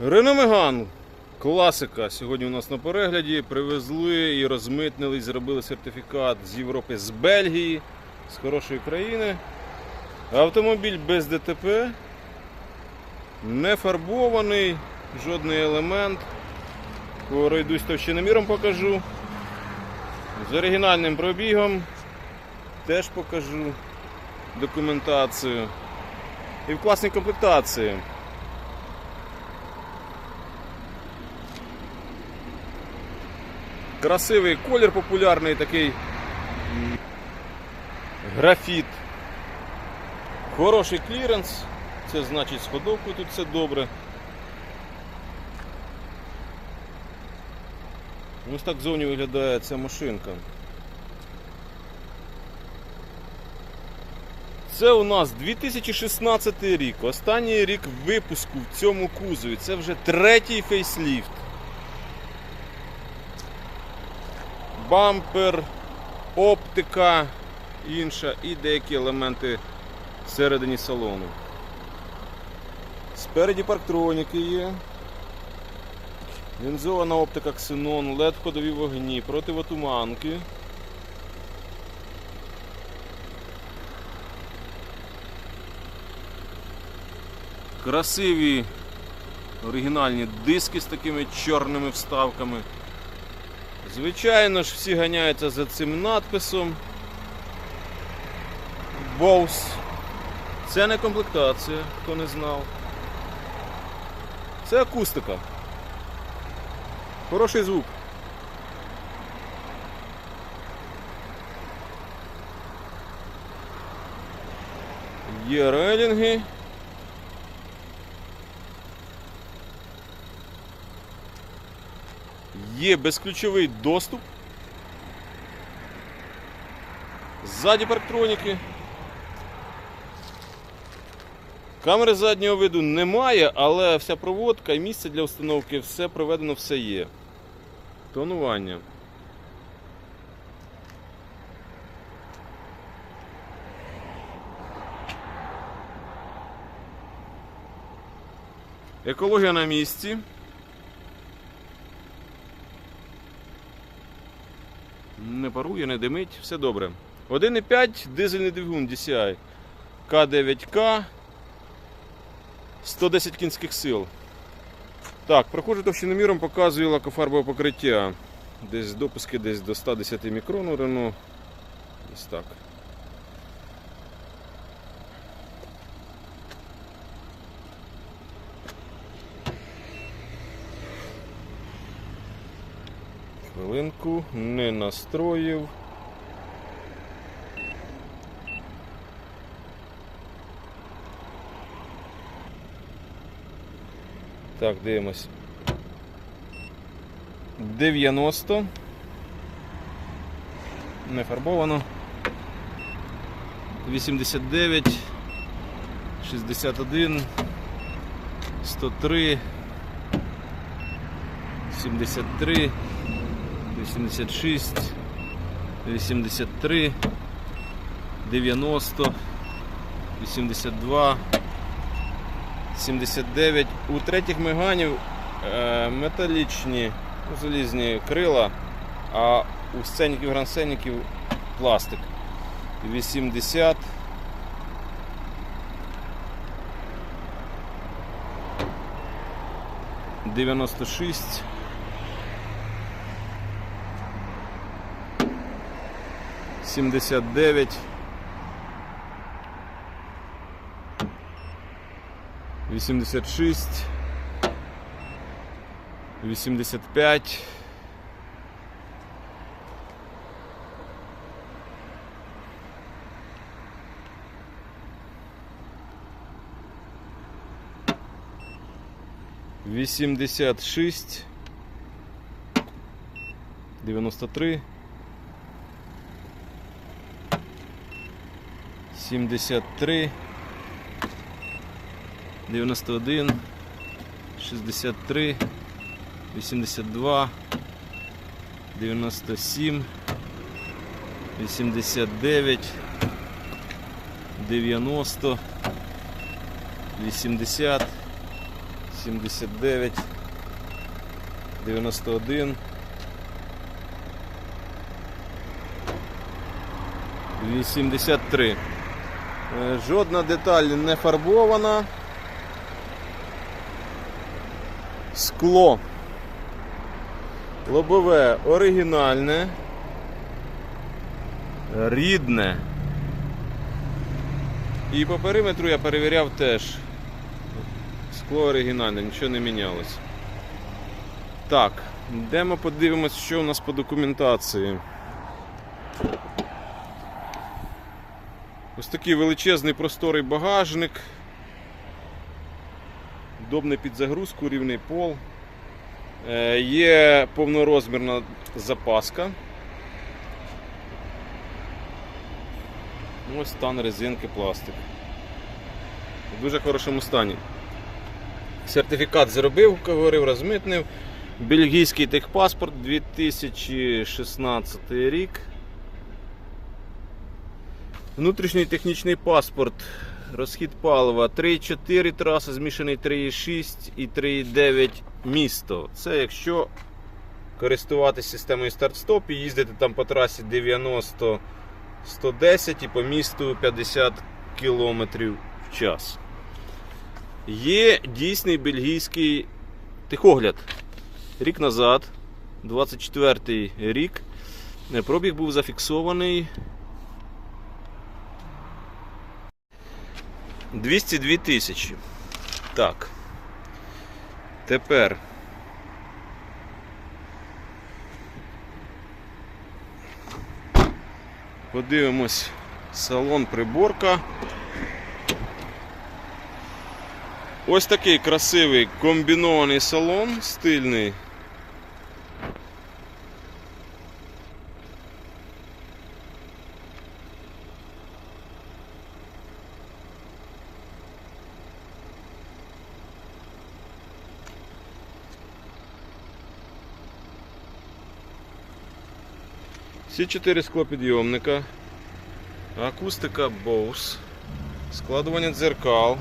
Рено Меган. Класика. Сьогодні у нас на перегляді. Привезли і розмитнили, і зробили сертифікат з Європи, з Бельгії, з хорошої країни. Автомобіль без ДТП. Не фарбований, жодний елемент. Пройдусь товщиноміром покажу. З оригінальним пробігом теж покажу документацію. І в класній комплектації. Красивий колір популярний такий графіт. Хороший кліренс. Це значить з ходовкою тут все добре. Ось так зовні виглядає ця машинка. Це у нас 2016 рік. Останній рік випуску в цьому кузові. Це вже третій фейсліфт. Бампер, оптика інша і деякі елементи всередині салону. Спереді парктроніки є. Лінзована оптика ксенон, LED ходові вогні, противотуманки. Красиві оригінальні диски з такими чорними вставками. Звичайно ж, всі ганяються за цим надписом. Bose. Це не комплектація, хто не знав. Це акустика. Хороший звук. Є рейлінги. Є безключовий доступ. Ззаді парктроніки. Камери заднього виду немає, але вся проводка і місце для установки, все проведено, все є. Тонування. Екологія на місці. Не парує, не димить, все добре. 1,5 дизельний двигун DCI. К9К. 110 кінських сил. Так, проходжу товщиноміром, показую лакофарбове покриття. Десь допуски десь до 110 мікрон Рено. Ось так. Хвилинку, не настроїв. Так, дивимось. 90. Не фарбовано. 89. 61. 103. 73. 86. 83. 90. 82. 79. У третіх меганів е, металічні залізні крила, а у сценіків грансценіків пластик. 80. Дев'яносто 79. 86. 85. 86 93 дев'яносто три, сімдесят три. 91, 63, 82, 97, 89, 90, 80, 79, 91. 83. Е, Жодна деталь не фарбована. Скло. Лобове оригінальне. Рідне. І по периметру я перевіряв теж. Скло оригінальне, нічого не мінялось. Так, йдемо подивимось, що у нас по документації. Ось такий величезний просторий багажник. Удобний під загрузку, рівний пол. Е, Є повнорозмірна запаска. Ось стан резинки пластик. В дуже хорошому стані. Сертифікат зробив, говорив, розмитнив. Бельгійський техпаспорт 2016 рік. Внутрішній технічний паспорт. Розхід палива 3,4 траса, змішаний 3,6 і 3,9 місто. Це якщо користуватися системою старт-стоп і їздити там по трасі 90 110 і по місту 50 км в час. Є дійсний бельгійський тихогляд. Рік назад, 24 рік, е, пробіг був зафіксований 202 тисячі. Так. Тепер. Подивимось салон приборка. Ось такий красивий комбінований салон, стильний. Всі чотири склопідйомника, акустика Bose, складування дзеркал,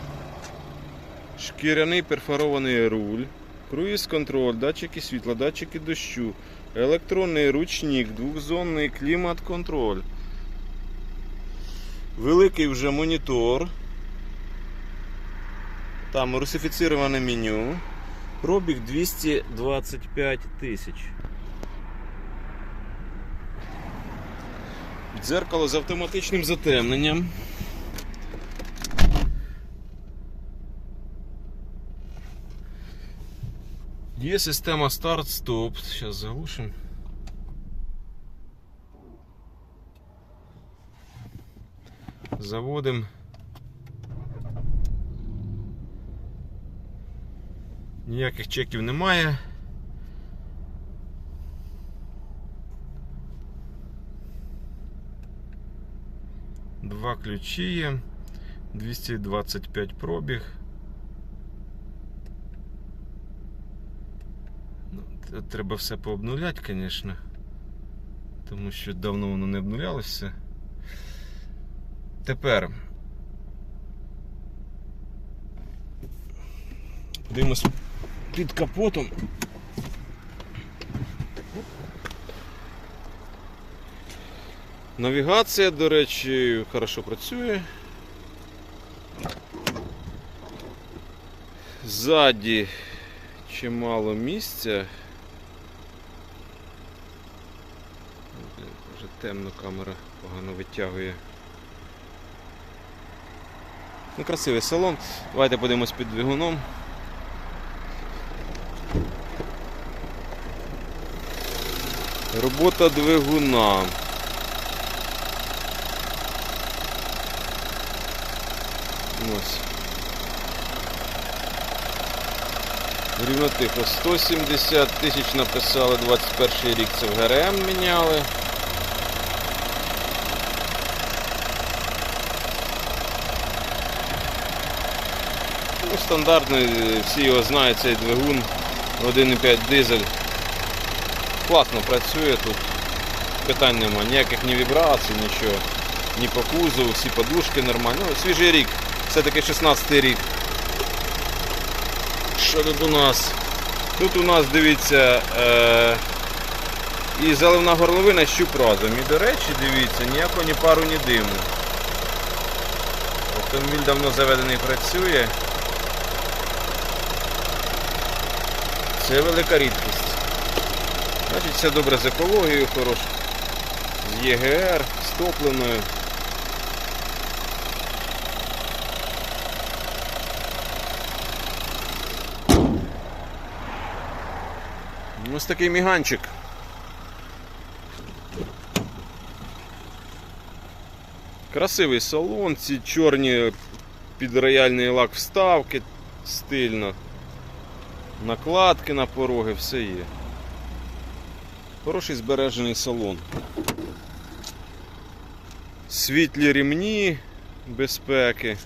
шкіряний перфорований руль, круїз контроль, датчики світла, датчики дощу, електронний ручник, двохзонний клімат-контроль. Великий вже монітор. Там русифіціроване меню. Пробіг 225 тисяч. Дзеркало з автоматичним затемненням. Є система старт-стоп. Зараз заглушимо. Заводимо. Ніяких чеків немає. Два ключі є, 225 пробіг. Ну, Треба все пообнуляти, звісно. Тому що давно воно не обнулялося. Тепер. Дивимось під капотом. Навігація, до речі, хорошо працює. Ззаді чимало місця. Вже темно камера погано витягує. Ну, красивий салон. Давайте подивимось під двигуном. Робота двигуна. Ось. Рівно тихо. 170 тисяч написали, 21 рік це в ГРМ міняли. Ну, стандартний, всі його знають, цей двигун 1,5 дизель. Класно працює тут. Питань нема, ніяких ні вібрацій, нічого. Ні по кузову, всі подушки нормальні. Ну, свіжий рік. Все-таки 16 рік. Що тут у нас? Тут у нас, дивіться, е, і заливна горловина щуп разом. І, до речі, дивіться, ніякого ні пару, ні диму. Автомобіль давно заведений працює. Це велика рідкість. Значить, все добре з екологією, хорош. З ЄГР, з топливною. Ось такий міганчик. Красивий салон, ці чорні під рояльний лак вставки стильно. Накладки на пороги, все є. Хороший збережений салон. Світлі рівні безпеки.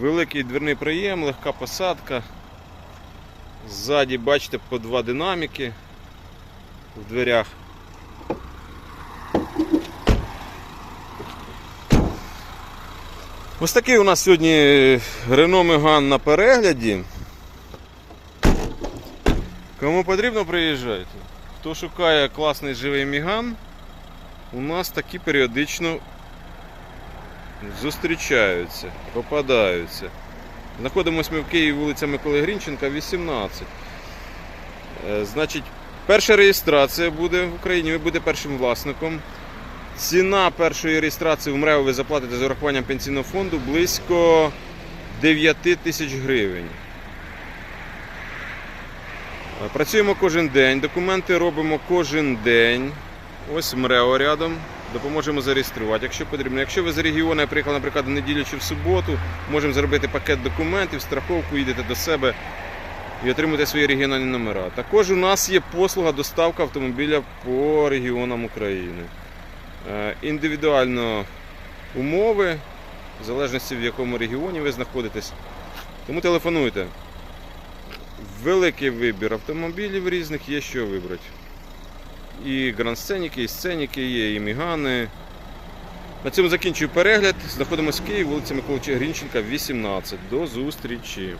Великий дверний проєм, легка посадка. Ззаді, бачите, по два динаміки в дверях. Ось такий у нас сьогодні Renault Megane на перегляді. Кому потрібно, приїжджайте. Хто шукає класний живий Міган, у нас такі періодично зустрічаються, попадаються. Знаходимося ми в Києві, вулиця Миколи Грінченка, 18. Е, Значить, перша реєстрація буде в Україні, ви будете першим власником. Ціна першої реєстрації в МРЕО ви заплатите з урахуванням пенсійного фонду близько 9 тисяч гривень. Е, Працюємо кожен день, документи робимо кожен день. Ось МРЕО рядом. Допоможемо зареєструвати, якщо потрібно. Якщо ви з регіону, я приїхав, наприклад, в неділю чи в суботу, можемо зробити пакет документів, страховку, їдете до себе і отримуєте свої регіональні номера. Також у нас є послуга доставка автомобіля по регіонам України. Е, Індивідуально умови, в залежності в якому регіоні ви знаходитесь. Тому телефонуйте. Великий вибір автомобілів різних є що вибрати. І гранд-сценіки, і сценіки є, і мігани. На цьому закінчую перегляд. Знаходимося в Києві, вулиця Миколи Грінченка, 18. До зустрічі!